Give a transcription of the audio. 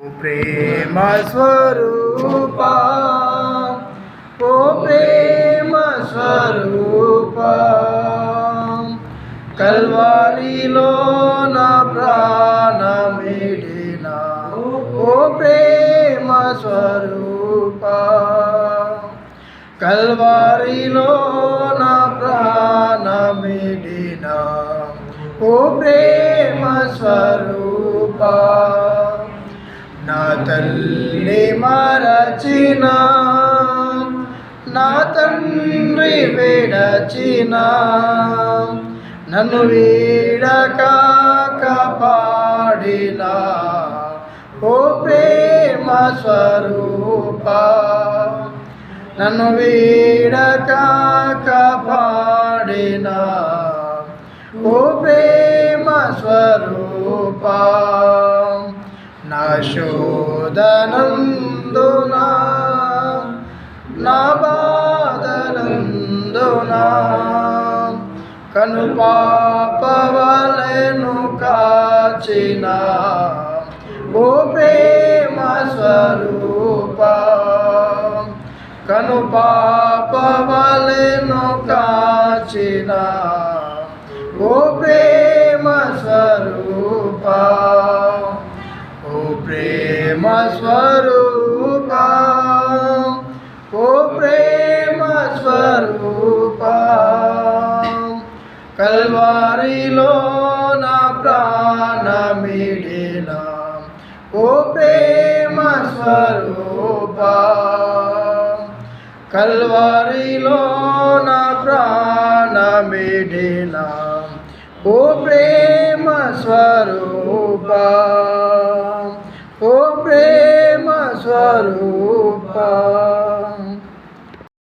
ప్రేమ స్వరూప ఓ ప్రేమ స్వరూప కల్వారిలో నా ప్రాణమిడిన ఓ ప్రేమ స్వరూప కల్వారిలో నా ప్రాణమిడిన ఓ ప్రేమ స్వరూపా. తల్లి మరచిన నా తండ్రి విడచిన నన్ను వీడక కాపాడిన ఓ ప్రేమ స్వరూప నన్ను వీడక కాపాడిన ఓ ప్రేమ స్వరూప నా శోధనందునా నా బాధనందునా? కను పాపవలను కాచిన ఓ ప్రేమ స్వరూప. కను పాపవలను కాచిన ఓ ప్రేమ స్వరూప. ఓ ప్రేమ ప్రేమ స్వరూప ఓ ప్రేమ స్వరూప కల్వారిలో నా ప్రాణమిడిన ఓ ప్రేమ స్వరూప కల్వారిలో నా ప్రాణమిడిన ఓ ప్రేమ స్వరూప ఓ ప్రేమ స్వరూప